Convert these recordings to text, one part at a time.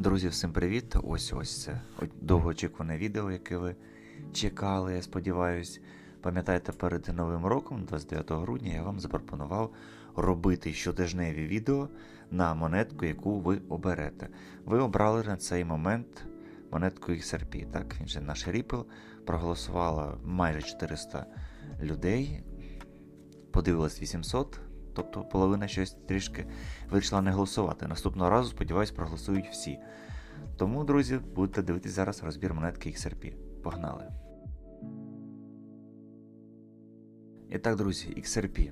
Друзі, всім привіт! Ось ось це довгоочікуване відео, яке ви чекали, я сподіваюсь. Пам'ятаєте, перед Новим роком, 29 грудня, я вам запропонував робити щотижневі відео на монетку, яку ви оберете. Ви обрали на цей момент монетку XRP, так, він же наш Ripple. Проголосувало майже 400 людей, подивилось 800, тобто половина щось трішки вирішила не голосувати. Наступного разу, сподіваюсь, проголосують всі. Тому, друзі, будете дивитися зараз розбір монетки XRP. Погнали! І так, друзі, XRP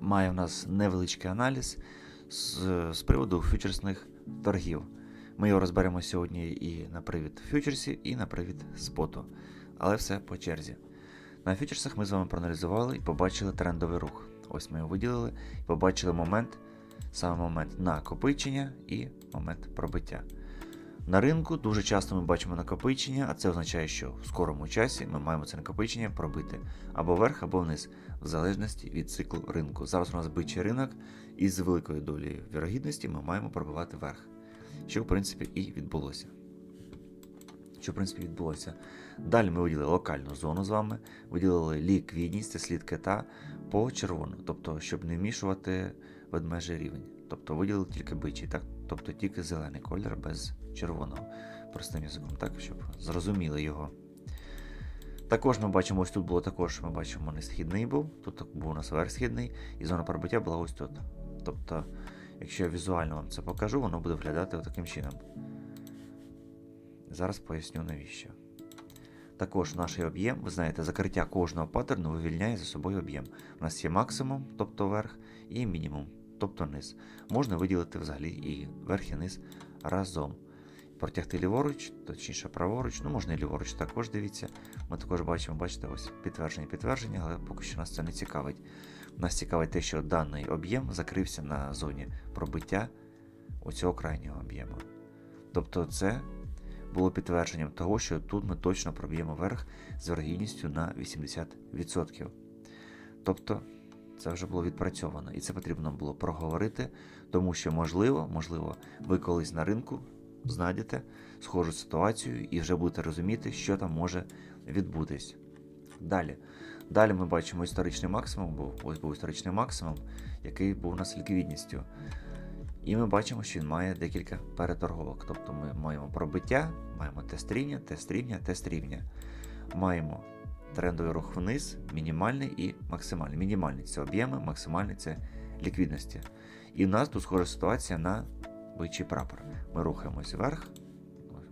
має в нас невеличкий аналіз з, з приводу фьючерсних торгів. Ми його розберемо сьогодні і на привід фьючерсів, і на привід споту. Але все по черзі. На фьючерсах ми з вами проаналізували і побачили трендовий рух. Ось ми його виділили і побачили момент, саме момент накопичення і момент пробиття. На ринку дуже часто ми бачимо накопичення, а це означає, що в скорому часі ми маємо це накопичення пробити або вверх, або вниз, в залежності від циклу ринку. Зараз у нас бичий ринок, і з великою долею вірогідності ми маємо пробивати вверх, що в принципі і відбулося. Що в принципі відбулося. Далі ми виділили локальну зону з вами, виділили ліквідність, це слід кита по червону, тобто, щоб не вмішувати ведмежий рівень. Тобто виділили тільки бичий, так? тобто тільки зелений колір без червоного. Простим язиком, так, щоб зрозуміли його. Також ми бачимо, ось тут було також, ми бачимо, не східний був, тут був у нас верхсхідний, і зона пробиття була ось тут. Тобто, якщо я візуально вам це покажу, воно буде виглядати таким чином. Зараз поясню навіщо. Також наш об'єм, ви знаєте, закриття кожного паттерну вивільняє за собою об'єм. У нас є максимум, тобто верх, і мінімум, тобто низ. Можна виділити взагалі і верх і низ разом. Протягти ліворуч, точніше праворуч, ну можна і ліворуч також дивіться. Ми також бачимо, бачите, ось підтвердження, підтвердження, але поки що нас це не цікавить. Нас цікавить те, що даний об'єм закрився на зоні пробиття оцього крайнього об'єму. Тобто це було підтвердженням того, що тут ми точно проб'ємо верх з вергідністю на 80%. Тобто це вже було відпрацьовано, і це потрібно було проговорити, тому що, можливо, можливо, ви колись на ринку знайдете схожу ситуацію і вже будете розуміти, що там може відбутись. Далі. Далі ми бачимо історичний максимум, був ось був історичний максимум, який був у нас ліквідністю. І ми бачимо, що він має декілька переторговок. Тобто ми маємо пробиття, маємо тест рівня, тест рівня, тест рівня. Маємо трендовий рух вниз, мінімальний і максимальний. Мінімальний це об'єми, максимальний це ліквідності. І в нас тут схожа ситуація на бичий прапор. Ми рухаємось вверх,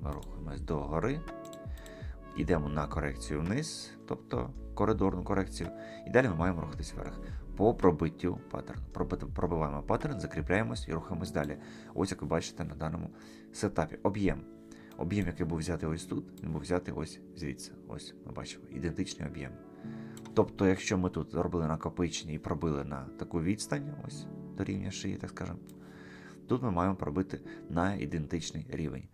ми рухаємось до гори, йдемо на корекцію вниз, тобто коридорну корекцію, і далі ми маємо рухатись вверх по пробиттю паттерну. Пробиваємо паттерн, закріпляємось і рухаємось далі. Ось як ви бачите на даному сетапі. Об'єм. Об'єм, який був взятий ось тут, він був взятий ось звідси. Ось ми бачимо, ідентичний об'єм. Тобто, якщо ми тут зробили накопичення і пробили на таку відстань, ось до рівня шиї, так скажемо, тут ми маємо пробити на ідентичний рівень.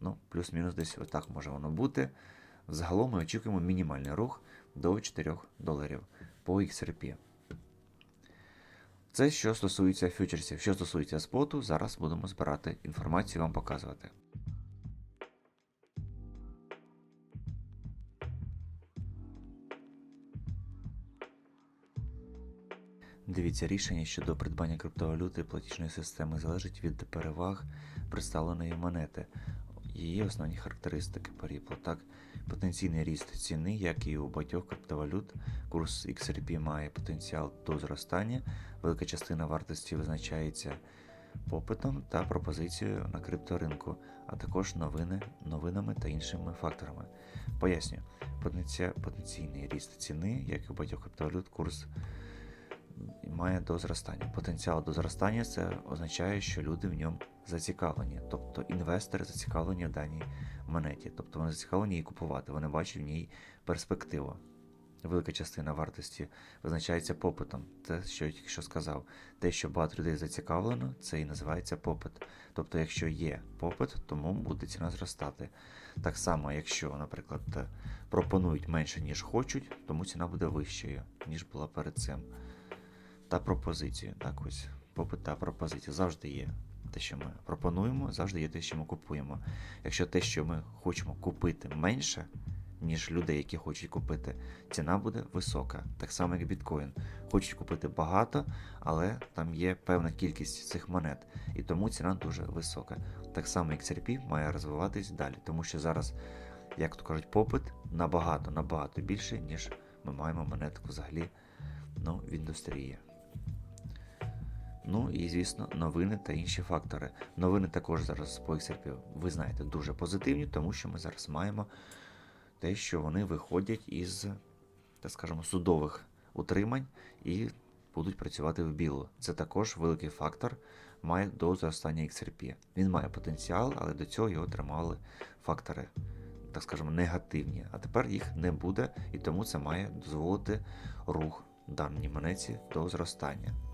Ну, плюс-мінус десь отак може воно бути. Загалом ми очікуємо мінімальний рух до 4 доларів по XRP. Це що стосується фьючерсів. Що стосується споту, зараз будемо збирати інформацію вам показувати. Дивіться, рішення щодо придбання криптовалюти платіжної системи залежить від переваг представленої монети, її основні характеристики Pariplo. Так, потенційний ріст ціни, як і у багатьох криптовалют, курс XRP має потенціал до зростання, велика частина вартості визначається попитом та пропозицією на крипторинку, а також новини, новинами та іншими факторами. Поясню, потенційний ріст ціни, як і у багатьох криптовалют, курс має до зростання. Потенціал до зростання це означає, що люди в ньому зацікавлені, тобто інвестори зацікавлені в даній монеті, тобто вони зацікавлені її купувати, вони бачать в ній перспективу. Велика частина вартості визначається попитом. Те, що я тільки що сказав, те, що багато людей зацікавлено, це і називається попит. Тобто, якщо є попит, тому буде ціна зростати. Так само, якщо, наприклад, пропонують менше, ніж хочуть, тому ціна буде вищою, ніж була перед цим. Та пропозицію. Так ось попит та пропозиція завжди є те, що ми пропонуємо, завжди є те, що ми купуємо. Якщо те, що ми хочемо купити менше, ніж людей, які хочуть купити, ціна буде висока. Так само, як біткоін. Хочуть купити багато, але там є певна кількість цих монет, і тому ціна дуже висока. Так само як XRP має розвиватись далі, тому що зараз, як то кажуть, попит набагато, набагато більше, ніж ми маємо монетку взагалі ну, в індустрії. Ну і звісно, новини та інші фактори. Новини також зараз по XRP, ви знаєте, дуже позитивні, тому що ми зараз маємо те, що вони виходять із, так скажемо, судових утримань і будуть працювати в білу. Це також великий фактор має до зростання XRP. Він має потенціал, але до цього його тримали фактори, так скажемо, негативні. А тепер їх не буде, і тому це має дозволити рух даній монеті до зростання.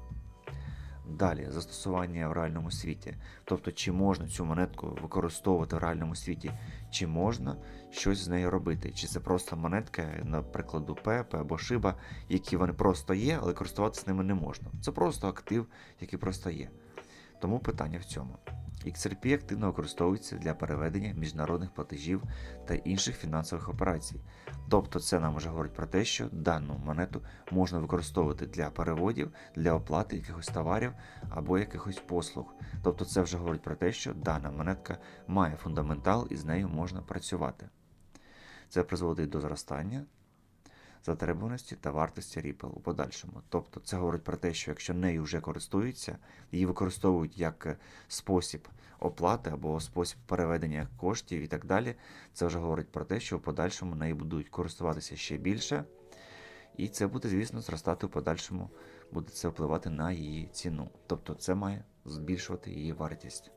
Далі застосування в реальному світі. Тобто, чи можна цю монетку використовувати в реальному світі, чи можна щось з нею робити. Чи це просто монетка, наприклад, ПЕП або Шиба, які вони просто є, але користуватися ними не можна. Це просто актив, який просто є. Тому питання в цьому. XRP активно використовується для переведення міжнародних платежів та інших фінансових операцій. Тобто це нам вже говорить про те, що дану монету можна використовувати для переводів, для оплати якихось товарів або якихось послуг. Тобто це вже говорить про те, що дана монетка має фундаментал і з нею можна працювати. Це призводить до зростання затребуваності та вартості Ripple у подальшому. Тобто це говорить про те, що якщо нею вже користуються, її використовують як е, спосіб оплати або спосіб переведення коштів і так далі, це вже говорить про те, що в подальшому нею будуть користуватися ще більше. І це буде, звісно, зростати в подальшому, буде це впливати на її ціну. Тобто це має збільшувати її вартість.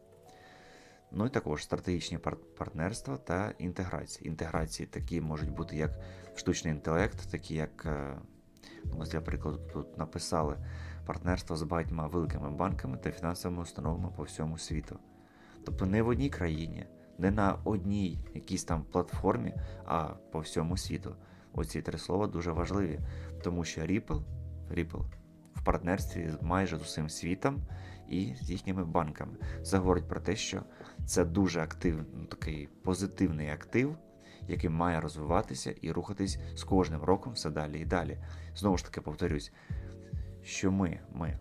Ну і також стратегічні партнерства та інтеграції. Інтеграції такі можуть бути як штучний інтелект, такі як, е, ну, ось для прикладу, тут написали партнерство з багатьма великими банками та фінансовими установами по всьому світу. Тобто не в одній країні, не на одній якійсь там платформі, а по всьому світу. Оці три слова дуже важливі, тому що Ripple, Ripple партнерстві майже з усім світом і з їхніми банками. Це говорить про те, що це дуже активний, ну, такий позитивний актив, який має розвиватися і рухатись з кожним роком все далі і далі. Знову ж таки, повторюсь, що ми, ми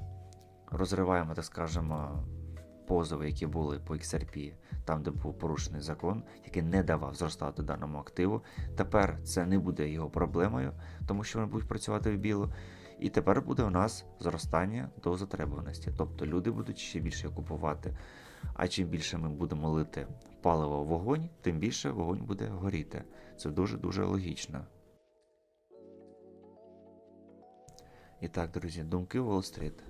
розриваємо, так скажемо, позови, які були по XRP, там, де був порушений закон, який не давав зростати даному активу. Тепер це не буде його проблемою, тому що вони будуть працювати в білу. І тепер буде у нас зростання до затребуваності. Тобто люди будуть ще більше купувати. А чим більше ми будемо лити паливо в вогонь, тим більше вогонь буде горіти. Це дуже-дуже логічно. І так, друзі, думки Уолл-стріт.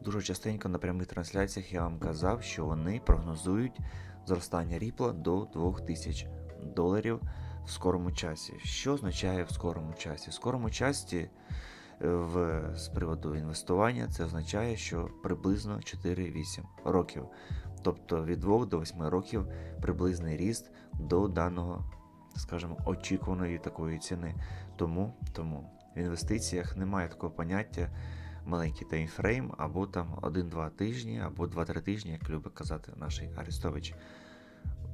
Дуже частенько на прямих трансляціях я вам казав, що вони прогнозують зростання ріпла до 2000 доларів в скорому часі. Що означає в скорому часі? В скорому часі в, з приводу інвестування це означає, що приблизно 4-8 років. Тобто від 2 до 8 років приблизний ріст до даного, скажімо, очікуваної такої ціни. Тому, тому в інвестиціях немає такого поняття маленький таймфрейм, або там 1-2 тижні, або 2-3 тижні, як любить казати наш Арестович.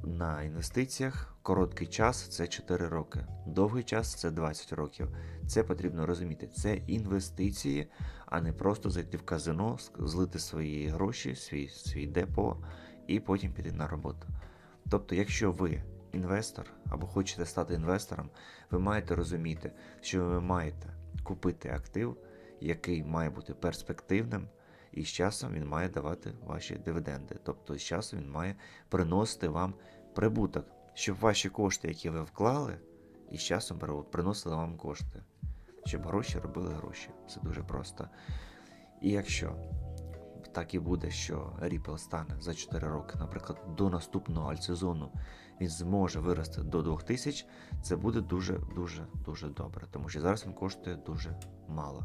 На інвестиціях короткий час це 4 роки, довгий час це 20 років. Це потрібно розуміти. Це інвестиції, а не просто зайти в казино, злити свої гроші, свій, свій депо і потім піти на роботу. Тобто, якщо ви інвестор або хочете стати інвестором, ви маєте розуміти, що ви маєте купити актив, який має бути перспективним, і з часом він має давати ваші дивіденди. Тобто з часом він має приносити вам прибуток, щоб ваші кошти, які ви вклали, і з часом приносили вам кошти, щоб гроші робили гроші. Це дуже просто. І якщо так і буде, що Ripple стане за 4 роки, наприклад, до наступного альтсезону він зможе вирости до 2000, це буде дуже дуже дуже добре, тому що зараз він коштує дуже мало.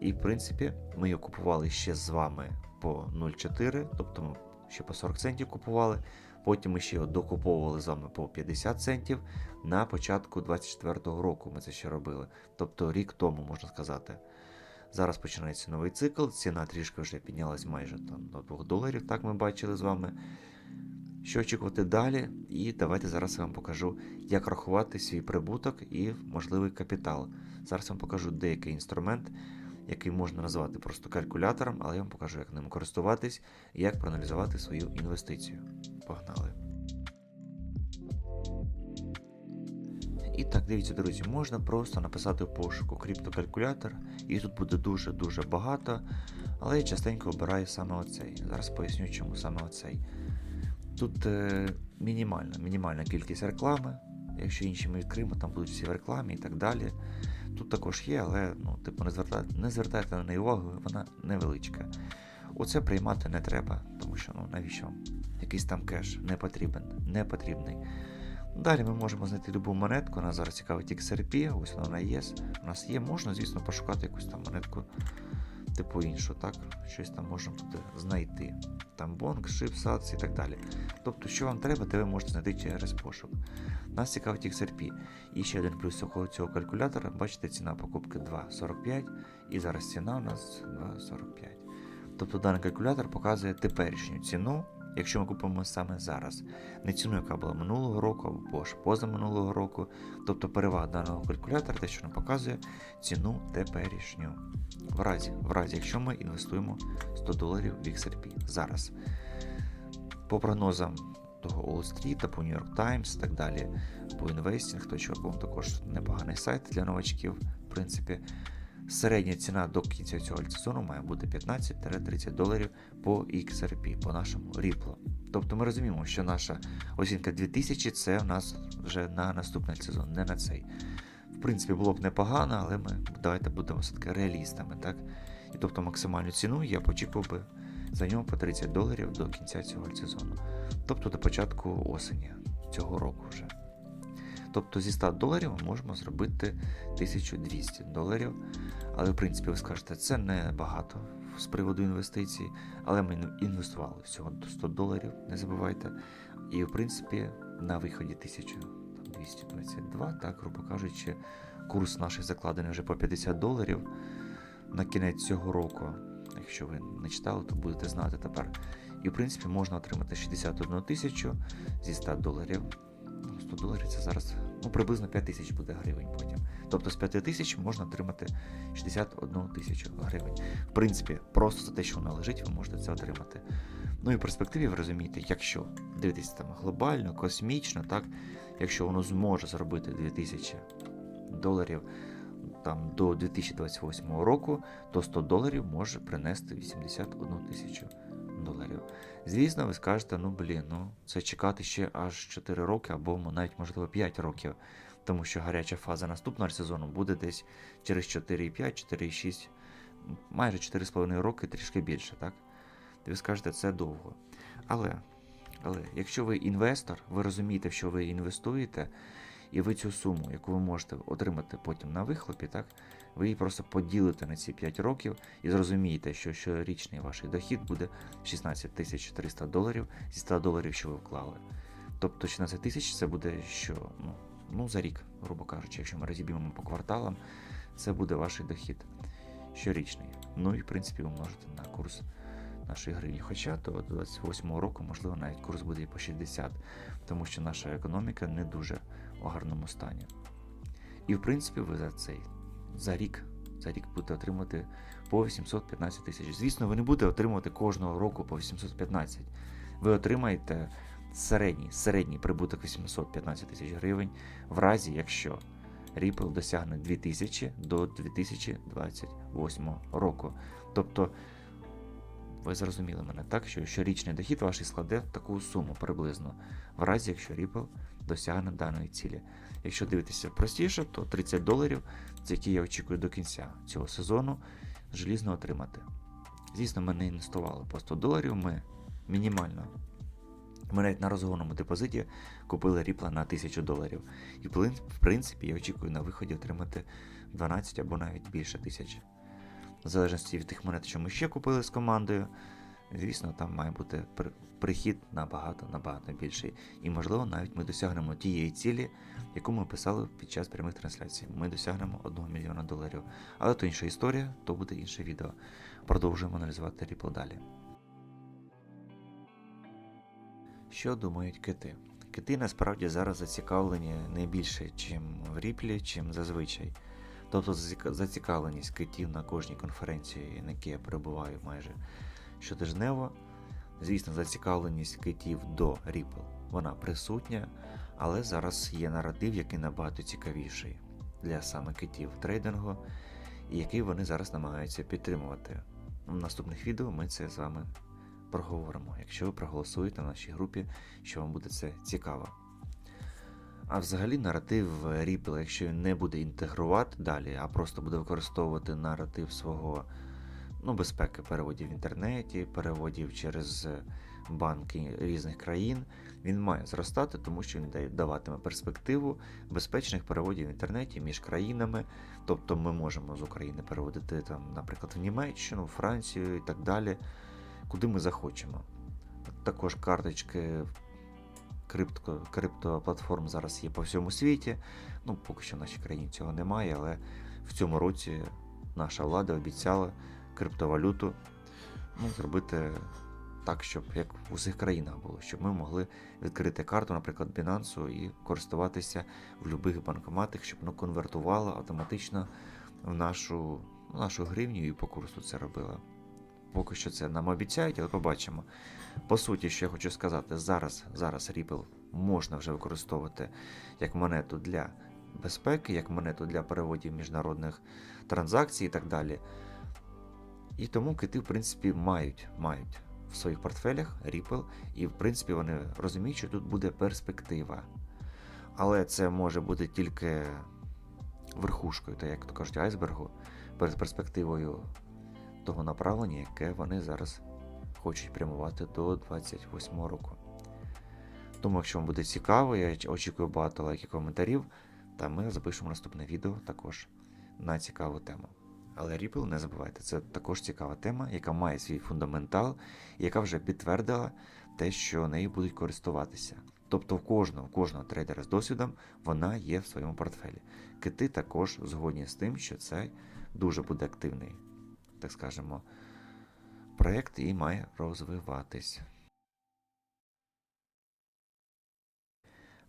І в принципі, ми його купували ще з вами по 0,4, тобто ми ще по 40 центів купували. Потім ми ще докуповували з вами по 50 центів. На початку 24-го року ми це ще робили. Тобто рік тому, можна сказати. Зараз починається новий цикл, ціна трішки вже піднялась майже там, до 2 доларів, так ми бачили з вами. Що очікувати далі? І давайте зараз я вам покажу, як рахувати свій прибуток і можливий капітал. Зараз я вам покажу деякий інструмент, який можна назвати просто калькулятором, але я вам покажу, як ним користуватись і як проаналізувати свою інвестицію. Погнали! І так, дивіться, друзі, можна просто написати в пошуку криптокалькулятор, і тут буде дуже-дуже багато, але я частенько обираю саме оцей. Зараз поясню, чому саме оцей. Тут е, мінімальна, мінімальна кількість реклами. Якщо інші ми відкриємо, там будуть всі в рекламі і так далі. Тут також є, але ну, типу, не звертайте, не звертайте на неї увагу, вона невеличка. Оце приймати не треба, тому що ну, навіщо? Якийсь там кеш не потрібен, не потрібний. Далі ми можемо знайти любу монетку, нас зараз цікавить XRP, ось вона є. У нас є, можна, звісно, пошукати якусь там монетку, типу іншу, так? Щось там можна буде знайти. Там бонг, шип, сац і так далі. Тобто, що вам треба, те ви можете знайти через пошук. Нас цікавить XRP. І ще один плюс цього калькулятора, бачите, ціна покупки 2,45, і зараз ціна у нас 2,45. Тобто даний калькулятор показує теперішню ціну, якщо ми купимо саме зараз. Не ціну, яка була минулого року або ж позаминулого року. Тобто перевага даного калькулятора, те, що він показує ціну теперішню. В разі, в разі, якщо ми інвестуємо 100 доларів в XRP зараз. По прогнозам того Wall Street, по New York Times і так далі, по Investing, то чого також непоганий сайт для новачків, в принципі. Середня ціна до кінця цього сезону має бути 15-30 доларів по XRP, по нашому Ripple. Тобто ми розуміємо, що наша оцінка 2000 це у нас вже на наступний сезон, не на цей. В принципі, було б непогано, але ми давайте будемо все-таки реалістами. так? І тобто максимальну ціну я очікував би за нього по 30 доларів до кінця цього сезону. Тобто до початку осені цього року вже. Тобто зі 100 доларів ми можемо зробити 1200 доларів. Але, в принципі, ви скажете, це не багато з приводу інвестицій, але ми інвестували всього до 100 доларів, не забувайте. І, в принципі, на виході 1222, так, грубо кажучи, курс наших закладений вже по 50 доларів на кінець цього року. Якщо ви не читали, то будете знати тепер. І, в принципі, можна отримати 61 тисячу зі 100 доларів. 100 доларів це зараз ну, приблизно 5 тисяч буде гривень потім. Тобто з 5 тисяч можна отримати 61 тисячу гривень. В принципі, просто за те, що вона лежить, ви можете це отримати. Ну і в перспективі ви розумієте, якщо дивитися там глобально, космічно, так, якщо воно зможе зробити 2000 доларів там, до 2028 року, то 100 доларів може принести 81 тисячу доларів. Звісно, ви скажете, ну блін, ну це чекати ще аж 4 роки або навіть, можливо, 5 років, тому що гаряча фаза наступного сезону буде десь через 4,5, 4,6, майже 4,5 роки, трішки більше, так? Ви скажете, це довго. Але, але якщо ви інвестор, ви розумієте, що ви інвестуєте, і ви цю суму, яку ви можете отримати потім на вихлопі, так, ви її просто поділите на ці 5 років і зрозумієте, що щорічний ваш дохід буде 16 тисяч 300 доларів зі 100 доларів, що ви вклали. Тобто 16 тисяч це буде що ну, ну, за рік, грубо кажучи, якщо ми розіб'ємо по кварталам, це буде ваш дохід щорічний. Ну і в принципі ви можете на курс нашої гривні. Хоча до 28 року, можливо, навіть курс буде і по 60, тому що наша економіка не дуже у гарному стані. І в принципі, ви за цей за рік за рік будете отримати по 815 тисяч. Звісно, ви не будете отримувати кожного року по 815. Ви отримаєте середній середній прибуток 815 тисяч гривень, в разі, якщо Ripple досягне 2000 до 2028 року. Тобто, ви зрозуміли мене так, що щорічний дохід ваш складе таку суму приблизно, в разі, якщо Ripple досягне даної цілі. Якщо дивитися простіше, то 30 доларів, це які я очікую до кінця цього сезону, желізно отримати. Звісно, ми не інвестували по 100 доларів, ми мінімально. Ми навіть на розгонному депозиті купили ріпла на 1000 доларів. І, в принципі, я очікую на виході отримати 12 або навіть більше тисяч. В залежності від тих монет, що ми ще купили з командою, звісно, там має бути прихід набагато набагато більший. І можливо навіть ми досягнемо тієї цілі, яку ми писали під час прямих трансляцій. Ми досягнемо 1 мільйона доларів. Але то інша історія, то буде інше відео. Продовжуємо аналізувати Ripple далі. Що думають кити? Кити насправді зараз зацікавлені не більше, чим в Ріплі, чим зазвичай. Тобто зацікавленість китів на кожній конференції, на якій я перебуваю майже щотижнево. Звісно, зацікавленість китів до Ripple, вона присутня, але зараз є наратив, який набагато цікавіший для саме китів трейдингу, і який вони зараз намагаються підтримувати. В наступних відео ми це з вами проговоримо, якщо ви проголосуєте в нашій групі, що вам буде це цікаво. А взагалі наратив Ripple, якщо він не буде інтегрувати далі, а просто буде використовувати наратив свого ну, безпеки переводів в інтернеті, переводів через банки різних країн, він має зростати, тому що він даватиме перспективу безпечних переводів в інтернеті між країнами. Тобто ми можемо з України переводити там, наприклад, в Німеччину, Францію і так далі, куди ми захочемо. Також карточки крипто, криптоплатформ зараз є по всьому світі. Ну, поки що в нашій країні цього немає, але в цьому році наша влада обіцяла криптовалюту ну, зробити так, щоб як в усіх країнах було, щоб ми могли відкрити карту, наприклад, Binance і користуватися в будь-яких банкоматах, щоб воно конвертувало автоматично в нашу, в нашу гривню і по курсу це робило. Поки що це нам обіцяють, але побачимо. По суті, що я хочу сказати, зараз, зараз Ripple можна вже використовувати як монету для безпеки, як монету для переводів міжнародних транзакцій і так далі. І тому кити, в принципі, мають, мають в своїх портфелях Ripple, і в принципі вони розуміють, що тут буде перспектива. Але це може бути тільки верхушкою, та як то кажуть, айсбергу, перед перспективою того направлення, яке вони зараз хочуть прямувати до 28 року. Тому, якщо вам буде цікаво, я очікую багато лайків коментарів, та ми запишемо наступне відео також на цікаву тему. Але Ripple, не забувайте, це також цікава тема, яка має свій фундаментал, яка вже підтвердила те, що нею будуть користуватися. Тобто в кожного, в кожного трейдера з досвідом вона є в своєму портфелі. Кити також згодні з тим, що це дуже буде активний, так скажемо, проєкт і має розвиватись.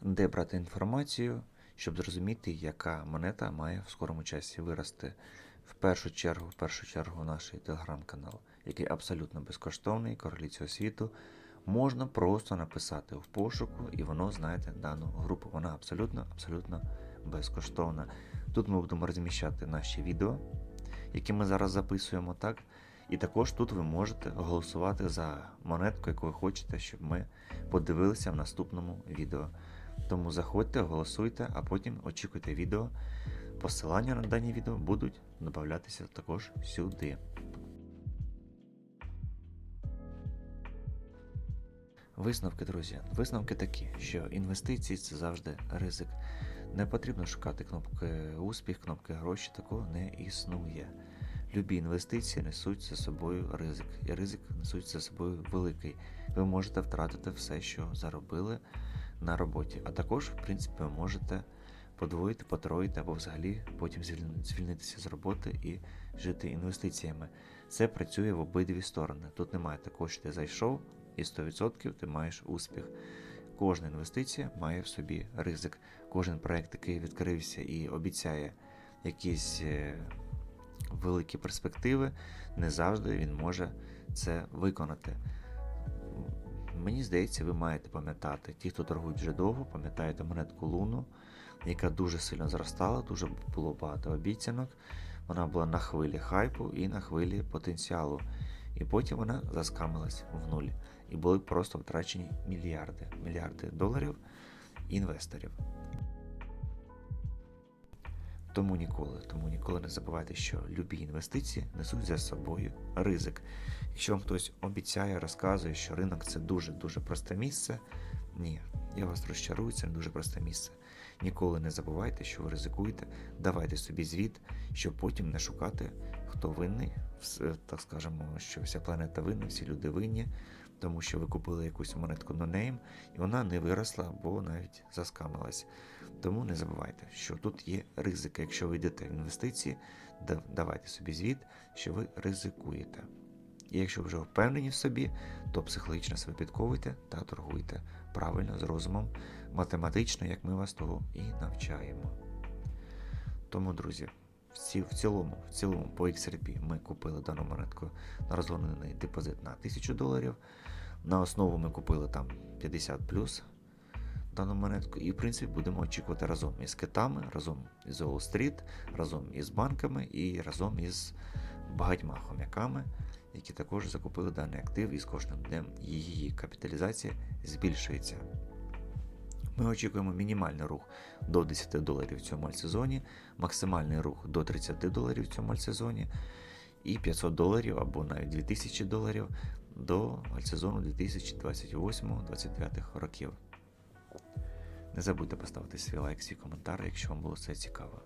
Де брати інформацію, щоб зрозуміти, яка монета має в скорому часі вирости. В першу чергу, в першу чергу, наш телеграм-канал, який абсолютно безкоштовний, королі цього світу. Можна просто написати в пошуку, і воно знайде дану групу. Вона абсолютно, абсолютно безкоштовна. Тут ми будемо розміщати наші відео, які ми зараз записуємо, так? І також тут ви можете голосувати за монетку, яку ви хочете, щоб ми подивилися в наступному відео. Тому заходьте, голосуйте, а потім очікуйте відео. Посилання на дані відео будуть додатися також сюди. Висновки, друзі. Висновки такі, що інвестиції це завжди ризик. Не потрібно шукати кнопки успіх, кнопки гроші, такого не існує. Любі інвестиції несуть за собою ризик, і ризик несуть за собою великий. Ви можете втратити все, що заробили на роботі. А також, в принципі, ви можете подвоїти, потроїти або взагалі потім звільнитися з роботи і жити інвестиціями. Це працює в обидві сторони. Тут немає такого, що ти зайшов і 100% ти маєш успіх. Кожна інвестиція має в собі ризик. Кожен проект, який відкрився і обіцяє якісь е, великі перспективи, не завжди він може це виконати. Мені здається, ви маєте пам'ятати, ті, хто торгують вже довго, пам'ятаєте монетку Луну, яка дуже сильно зростала, дуже було багато обіцянок. Вона була на хвилі хайпу і на хвилі потенціалу. І потім вона заскамилась в нуль. І були просто втрачені мільярди, мільярди доларів інвесторів. Тому ніколи, тому ніколи не забувайте, що любі інвестиції несуть за собою ризик. Якщо вам хтось обіцяє, розказує, що ринок це дуже-дуже просте місце, ні, я вас розчарую, це не дуже просте місце. Ніколи не забувайте, що ви ризикуєте, давайте собі звіт, щоб потім не шукати хто винний, так скажемо, що вся планета винна, всі люди винні, тому що ви купили якусь монетку нонейм, і вона не виросла або навіть заскамилась. Тому не забувайте, що тут є ризики. Якщо ви йдете в інвестиції, давайте собі звіт, що ви ризикуєте. І якщо вже впевнені в собі, то психологічно себе підковуйте та торгуйте правильно, з розумом, математично, як ми вас того і навчаємо. Тому, друзі, в, ці, в цілому, в цілому по XRP ми купили дану монетку на розгонений депозит на 1000 доларів. На основу ми купили там 50 плюс дану монетку, і в принципі будемо очікувати разом із китами, разом із Wall Street, разом із банками і разом із багатьма хомяками, які також закупили даний актив, і з кожним днем її капіталізація збільшується. Ми очікуємо мінімальний рух до 10 доларів в цьому альтсезоні, максимальний рух до 30 доларів в цьому альтсезоні і 500 доларів або навіть 2000 доларів до альтсезону 2028-2029 років. Не забудьте поставити свій лайк, свій коментар, якщо вам було це цікаво.